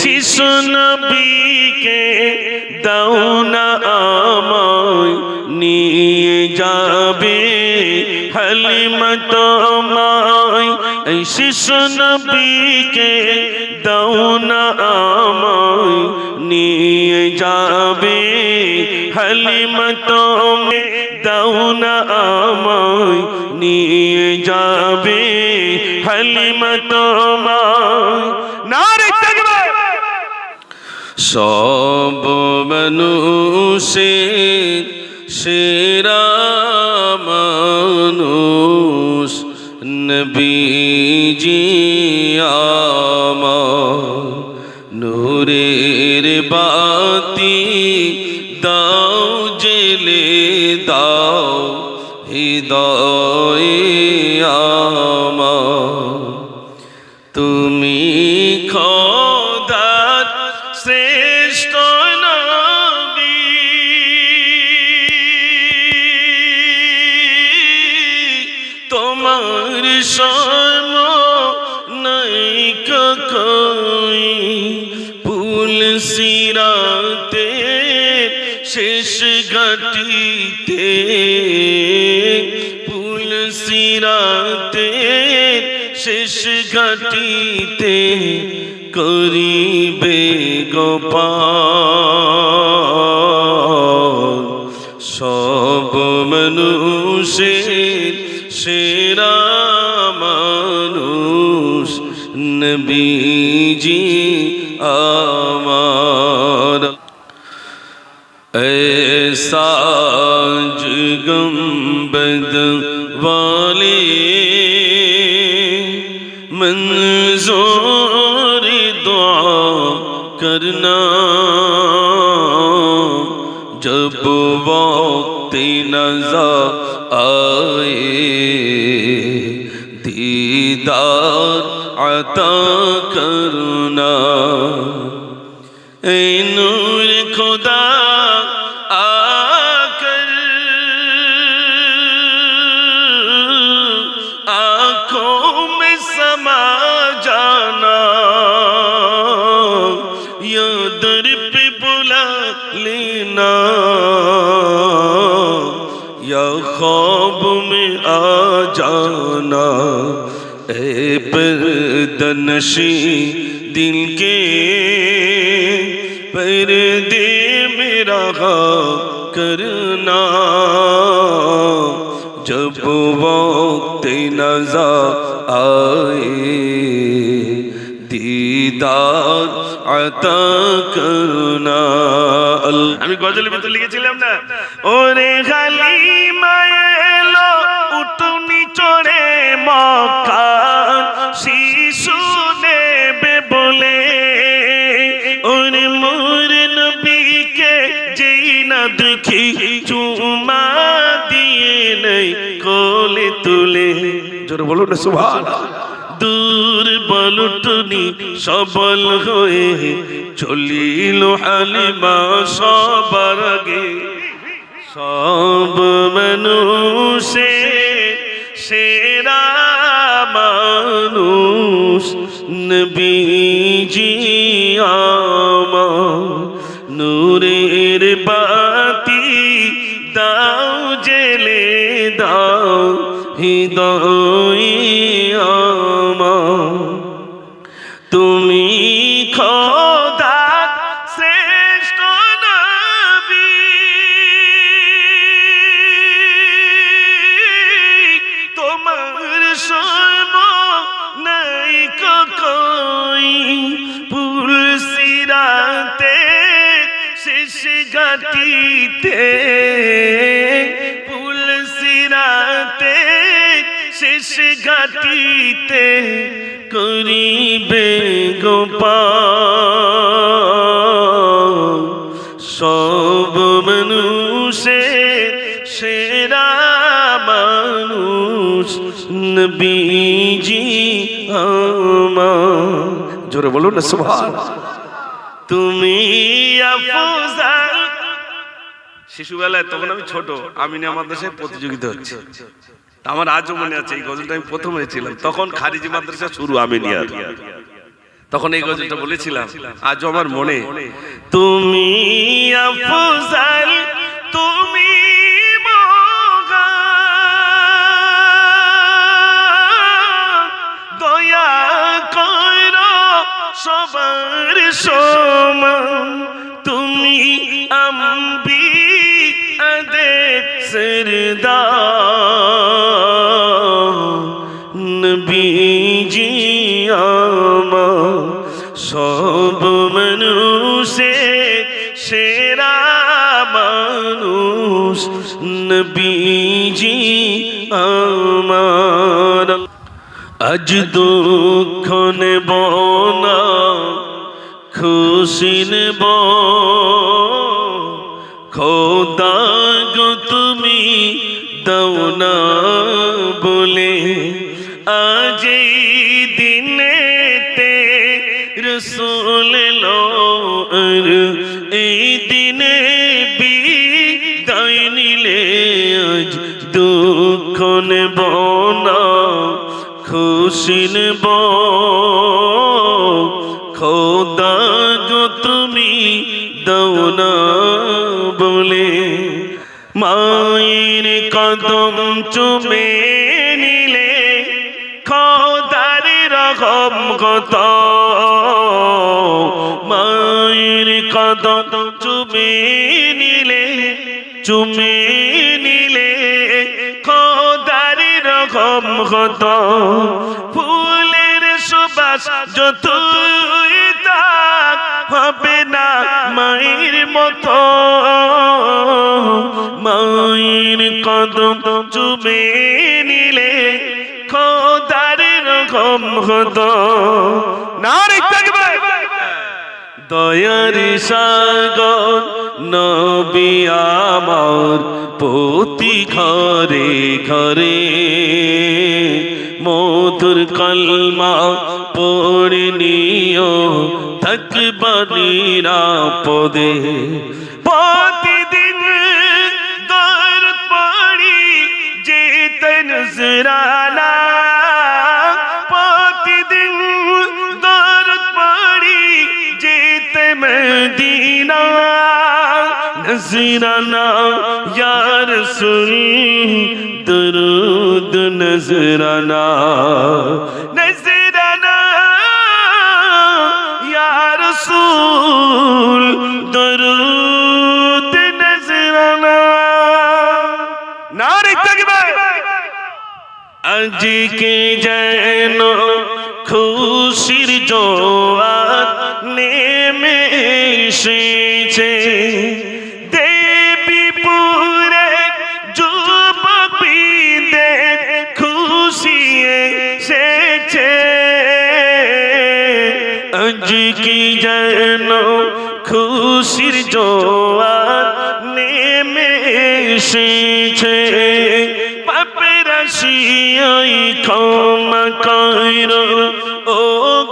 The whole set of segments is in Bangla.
শিশু নবীকে দাও না আমায়, নিয়ে যাবে হালিমা তোমায় এই শিশু নবীকে দাও না আমায়, নিয়ে যাবে হালিমা তুমি দাও না আমায়, নিয়ে যাবে হালিমা তোমায় নারে তাকবীর সব মানুষের সেরা মানুষ নবীজি আমার। নূরের বাতি দাও জেলে দাও হৃদয় ঘটিতে করিবে গোপাল। সব মানুষের সেরা पर्दनशी दिल के पर्दे में रहा करना जब वक्त नजर आए दीदार अता करना আমি গজলের ভিতর লিখেছিলাম না ওরে খালি বলুন সুভান দূর বলটুনি সবল হয়ে চলিল হালিমা সবার আগে। সব মানুষে সেরা মানুষ, নবীজি আমার। নূরের বাতি দাও, জেলে দাও। হৃদয় তুমি করিবে গোপাল। সব মানুষের সেরা মানুষ নবীজি আমার। জোরে বলুন না, সুবহান। তুমি শিশুবেলায় তখন আমি ছোট, আমি না মাদ্রাসায় প্রতিযোগিতা হচ্ছে। আমার আজও মনে আছে, এই গজলটা আমি প্রথম হয়েছিলাম তখন খারিজি মাদ্রাসা শুরু আমি নিয়ে তখন এই গজলটা বলেছিলাম, আজও আমার মনে। তুমি তুমি কর সবার সমান। তুমি আম্বি আদের সরদার নবীজি আমার সব মানুষের সেরা মানুষ নবীজি আমার আজ দুঃখ নেব না খুশি নেব খোদা গো দাও না বলে, আজ দিনেতে রসুল আর এই দিনে বিদায় নিলে আজ দুঃখ নেব না খুশি নেব। খোদা গো তুমি দাও না বলে, মায়ের কদম চুমে নিলে খোদার রকম কত মায়ের কদম চুমে নিলে চুমে নিলে খোদার রকম কত ফুলের সুবাস যত হবে না মায়ের মতো। মায়ের কদম চুমে নিলে খোদার রকম হতো। না দয়ার সাগর, নবী আমার প্রতি ঘরে ঘরে মধুর কলমা পড়ে থাকবা পদে প্রতিদিন দর পড়ি যেতে নজরানা প্রতিদিন দর পড়ি যেতে মদিনা। নজরানা, ইয়ার সুন দরুদ নজরানা। আজকে যেন খুশির জোয়ার নেমে এসেছে। দেবীপুরে যুবকদের খুশি এসেছে। আজকে যেন খুশির জোয়ার নেমে এসেছে। শিয়াই ক্ষমা কর ও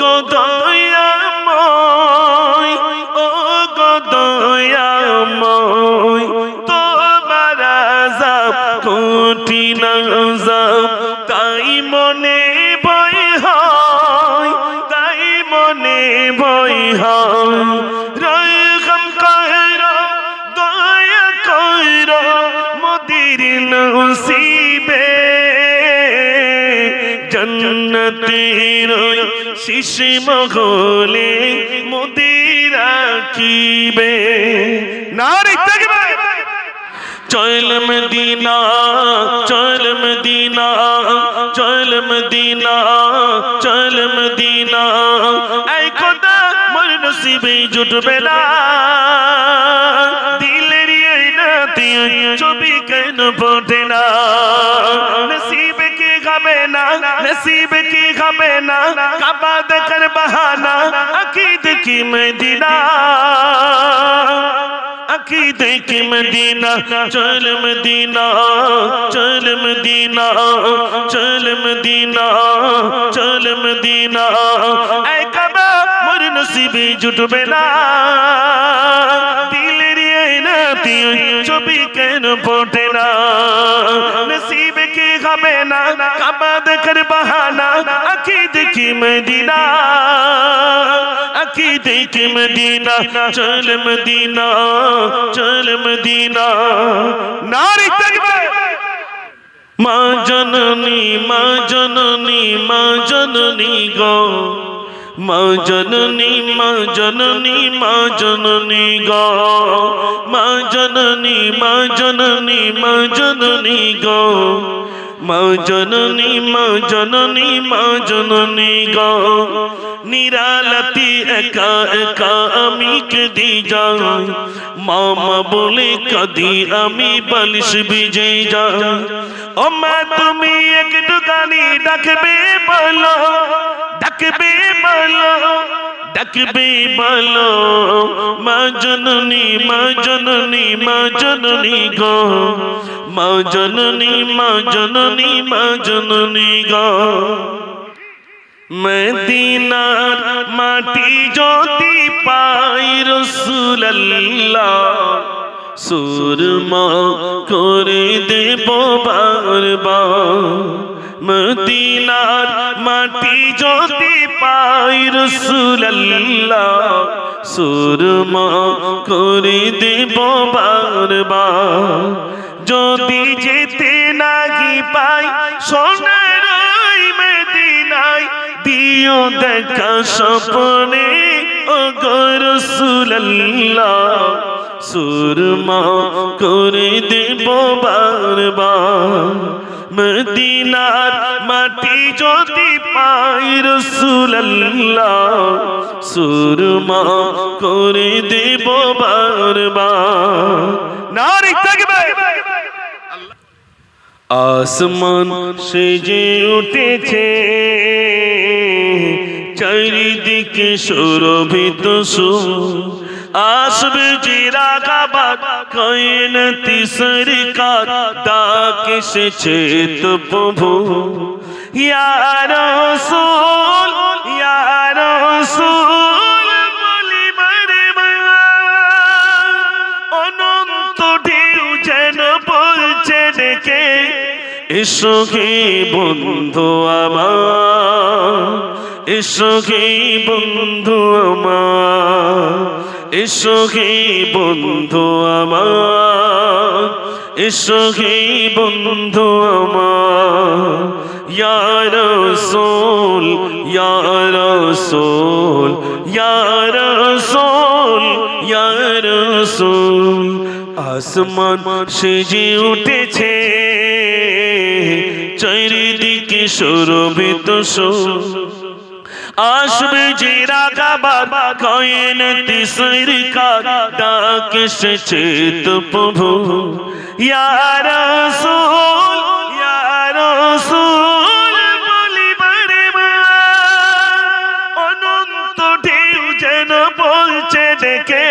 গদয়াময় ও গদয়াময় তোমার আজাব কঠিন তাই মনে শিশ মগলে মোদির রাখিবে। নারী চল মদিনা চল মদিনা চল মদিনা চল মদিনা। এই খোদা মোর নসিবে জুটবে না। দিলের এই নাতি, ছবি কেন ফোটে না? নসিবে কি খাবে না নসিবে কি খাবে না কাবা দেখার বাহানা আকিদ কি মদিনা আকিদ কি মদিনা চল মদিনা চল মদিনা চল মদিনা চল মদিনা এই কাবা মোর নসিবে জুটবে না দিলের এই নাতি ছবি কেন ফোটে না নসিবে কি হবে না কাবা দেখার বাহানা আঁকি দেখি মদিনা আঁকি দেখি মদিনা চল মদিনা চল মদিনা নারী থাকবে মা জননী মা জননী মা জননী গো মা জননী মা জননী মা জননী গ। মা জননী মা জননী মা জননী গো। মা জননী মা জননী মা জননী গো। নিরালতি একা একা আমি কেঁদে যাই। মামা বলে কাঁদি আমি বালিশ ভিজে যাই। ও মা, তুমি একটু গানি ডাকবে বলো ডাকবে বলো। ডাকবে বলো, মা জননী মা জননী মা জননী গো। মা জননী মা জননী মা জননী গো। মদিনার মাটি যদি পাই রসুল্লাহ সুরমা করে দেব বারবার। মদিনার মাটি যদি পাই রসুল্লাহ সুরমা করে দেব বারবার। যদি যেতে নাগি পাই সোনার ওই মদিনায়, দিও দেখা স্বপ্নে ও গরসুল্লাহ সুরমা করে দেব বারবার। মদিনার মাটি যদি পাই রসুল্লাহ সুরমা করে দেব বারবার। নারী থাকবে। আসমান সেজে উঠেছে। চারিদিকে সুরভিত সু আসবে জিরা গাবাদ কয়নতি সরকার ডাক এসেছে তো প্রভু ইয়া রাসূল ইয়া রাসূল বলি মারে মায়া অনন্ত ঢেউ যেন বলছে ডেকে এসো হে বন্ধু আমার এসো বন্ধু আমার, এসো বন্ধু আমার, এসো বন্ধু আমার। ইয়া রাসূল ইয়া রাসূল ইয়া রাসূল, ইয়া আসমান সেজে উঠেছে, চারিদিকে সুরভিত সুর আসবে যে রাগাবার কয়েনতি সরকার ডাক এসেছে তো প্রভু ইয়া রাসূল ইয়া রাসূল বলি বারে অনন্ত ঢেউ যেন বলছে ডেকে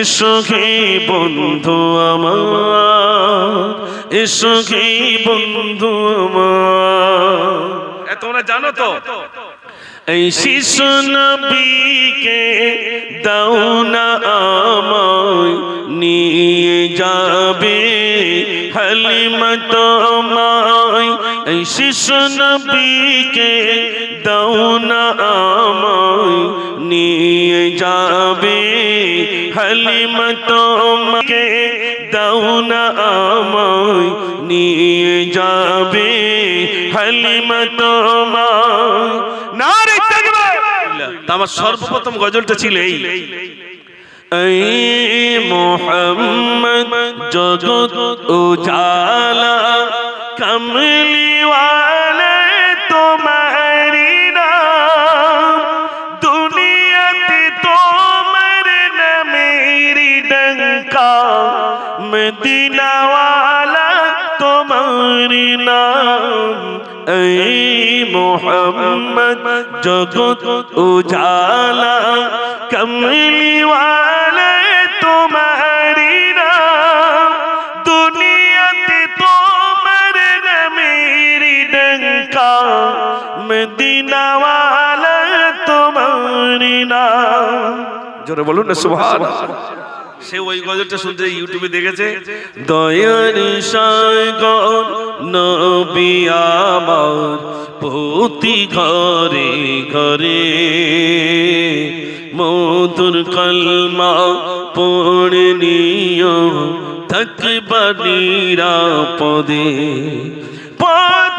এসো হে বন্ধু আমার এসো হে বন্ধু আমার তোমরা জানো তো শিশু নবীকে দাও না আমায় নিয়ে যাবে হালিমত মাই এই শিশু নবীকে দাও না আমায় নিয়ে যাবে হালিমত মাকে দাও না আমায় নিয়ে যাবে হালিমত তা আমার সর্বপ্রথম গজলটা ছিল এই। মোহাম্মদ জগৎ উজালা, কমলিওয়ালা তোমারি নাম, দুনিয়াতে তোমার নামেরি ডঙ্কা, মদিনাওয়ালা তোমারি নাম। এই মোহাম্মদ জগৎ উজালা, কমলিওয়ালা তোমারি নাম। দুনিয়াতে তোমার নামেরি ডঙ্কা, মদিনাওয়ালা তোমারি নাম। জোরে বলুন না সে ওই গজলটা শুনতে ইউটিউবে দেখেছে? দয়ার সাগর নবী আমার প্রতি ঘরে ঘরে। মধুর কলমা পড়ে নিও থাকবা নিরাপদে। প্রতিদিন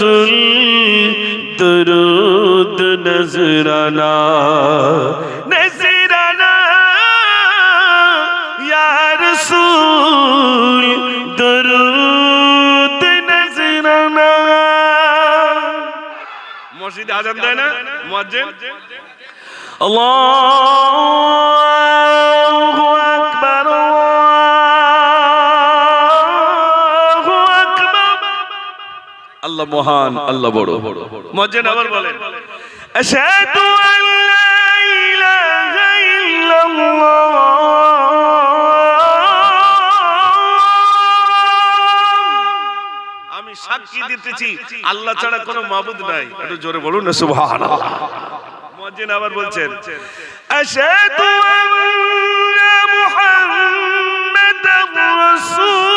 রসুল দরুদ নজরানা নজরানা ইয়া রসুল দরুদ নজরানা মসজিদে আজান দেয় না মুয়াজ্জিন আল্লাহ আল্লাহ মহান, আল্লাহ বড়। মজেন আবার বলেন, আশহাদু আল্লা ইলাহা আমি সাক্ষী দিতেছি, আল্লাহ ছাড়া কোনো মাবুদ নাই। একটু জোরে বলুন না, সুবহানাল্লাহ। মজেন আবার বলছেন, আশহাদু আল্লা মুহাম্মাদার রাসূলুল্লাহ।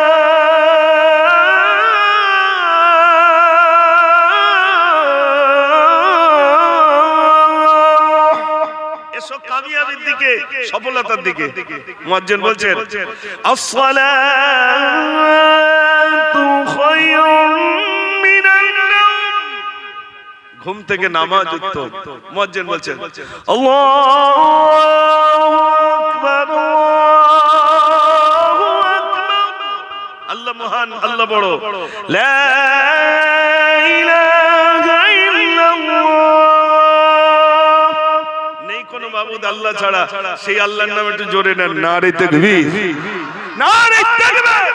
সফলতার দিকে। মজ্জেন বলছেন ঘুম থেকে নামাজ যুক্ত মজ্জেন বলছেন আল্লাহ মহান আল্লাহ বড়। লা মাবুদ আল্লাহ ছাড়া সেই আল্লাহর নাম একটু জোরে নেন। নারে তাকবীর। নারে তাকবীর।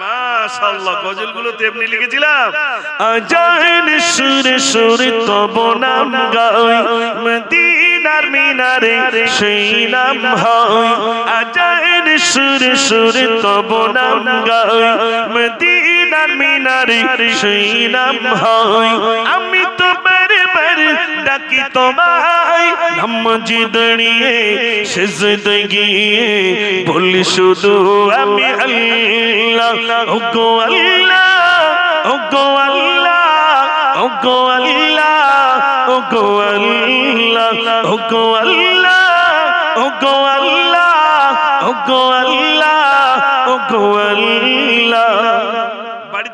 মাশাআল্লাহ গজলগুলো তেমনি লিখেছিলাম। আজান সুরে সুরে তব নাম গাই মদিনার মিনারে সেই নাম হয়। আজান সুরে সুরে তব নাম গাই মদিনার মিনারে সেই নাম হয়। আমি তো বারে বারে ডাকি তোমায়। নামাজি দাঁড়িয়ে সেজদে গিয়ে বলি শুধু আমি আল্লাহ। ও গো আল্লাহ ও গো আল্লাহ ও গো আল্লাহ ও গো আল্লাহ ও গো আল্লাহ ও গো আল্লাহ ও গো আল্লাহ ও গো আল্লাহ।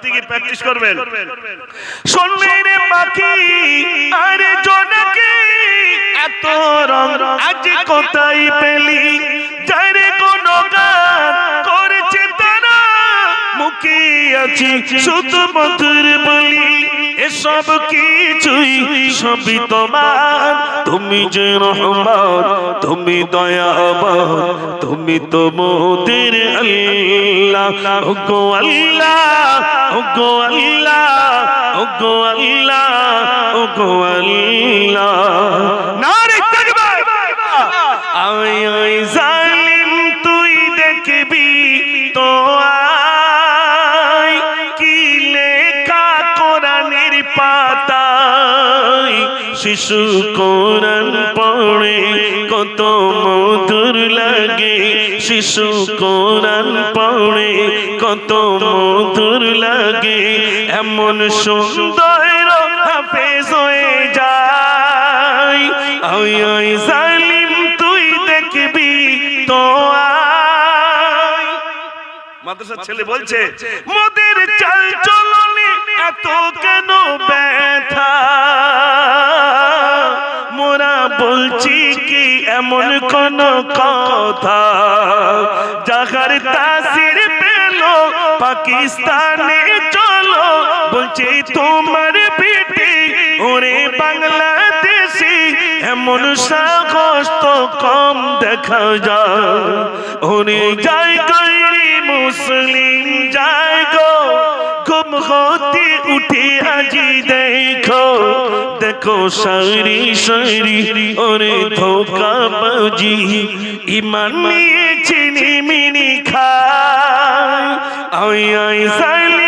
বাড়ি গিয়ে প্র্যাকটিস করবেন। শুনবে রে পাখি আরে জনকে এত রং আজ কোথায় পেলি? যারে কোন গান তারা মুখে আছি? শুধু বলি, এসব কিছুই সবই তোমার। তুমি যে রহমান তুমি দয়াবান তুমি তো মোদের আল্লাহ। গো আল্লাহ গো আল্লাহ গো আল্লাহ গো আল্লাহ। নারে তাকবীর আয় আয় শিশু কোরআন পড়ে কত মধুর লাগে। শিশু কোরআন পড়ে কত মধুর লাগে। এমন সুন্দর হাফেজ হয়ে যায়। আয় আয়, জালিম, তুই দেখবি তো মাদ্রাসার ছেলে বলছে, মোদের চাল চলনে এত কেন ব্যথা? মোরা বলছি কি এমন কোন কথা? তাসির পেল, পাকিস্তানে চলো। বলছি তোমার ওরে বাংলাদেশি, এমন সাহস তো কম দেখা যায়। ওরে যাই গৈরি মুসলিম যাই গো, গুম হতে আজি দেখো দেখো সারি সারি, ওরে ধোকা বাজি। ইমান নিয়ে চিনি মিনি খায়। আই আই সালিম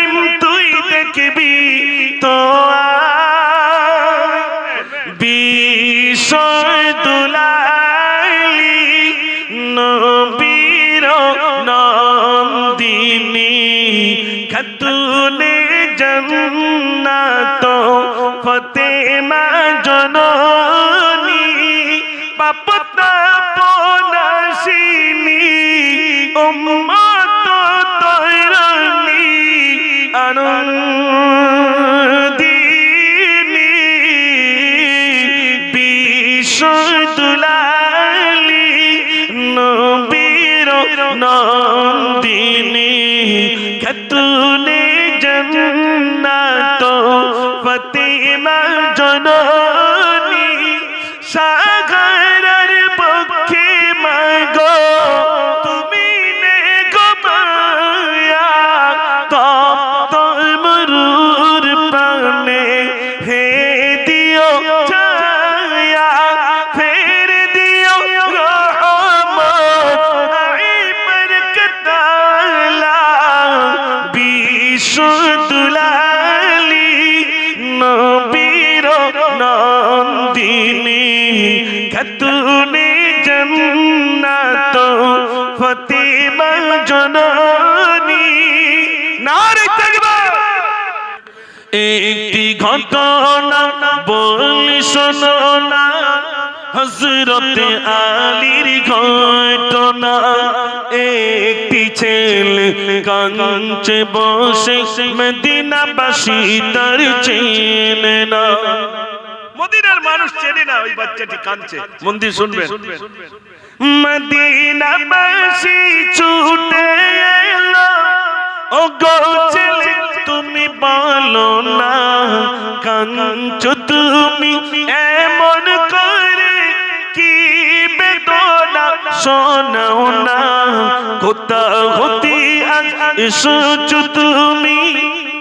নন্দিনী খাতুনে জননী। নারে তাকবীর একটি ঘটনা বলি শোনো না। আলীর ঘটনা। একটি ছেলে কাঞ্চে বসে মদিনাবাসী তার চেনে না। মদিনার মানুষ চেনে না, ওই বাচ্চাটি কাঁদছে। মন্দির শুনবেন। মদিনাবাসী ছুটে এলো। ও গো ছেলে, তুমি বলো না কাঞ্চ তুমি এমন করে কি বেদনা? শোনাও না কোথা হতে আজ তুমি?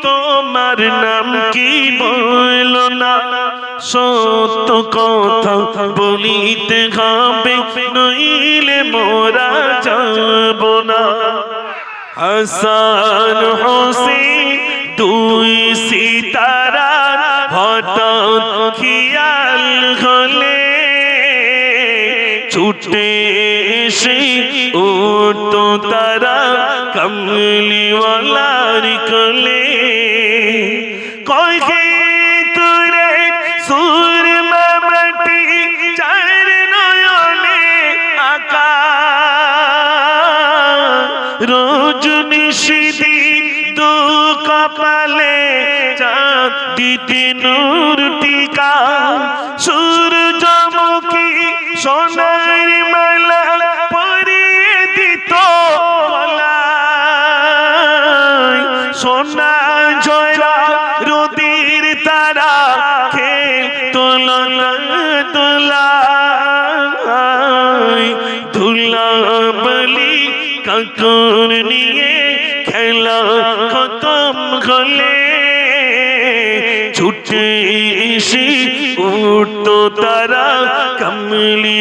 তোমার নাম কি বলো না? সত্য কথা বলিতে হবে, নইলে মোরা যাব না। হাসান হোসেন দুই সিতারা হঠাৎ খেয়াল হলে ছুটে এসে উঠতো তারা কমলিওয়ালার কোলে। দিতে নূর টিকা সূর্যমুখী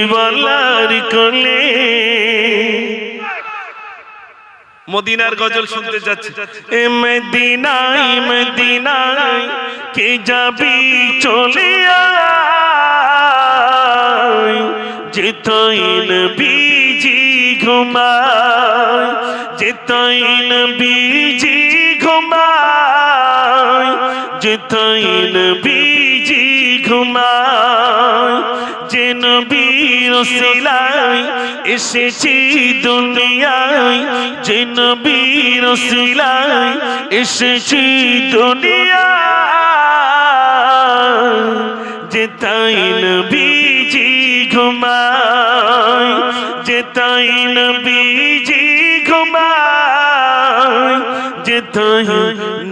কমলিওয়ালার কোলে। মদিনার গজল শুনতে যাচ্ছে। এ মদিনাই মদিনাই কে যাবি চলে আয়। যেতইন বিজি ঘুমায়, যেতইন বিজি ঘুমায়, যেতইন বিজি ঘুমায়। যেন বীর রসিলায় এসেছি দুনিয়ায়, যে নবী রসিলায় এসেছি দুনিয়ায়। যে তাই নবীজি ঘুমায়, যে তাই নবীজি ঘুমায়, যে তাই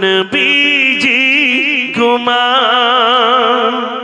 নবীজি ঘুমায়।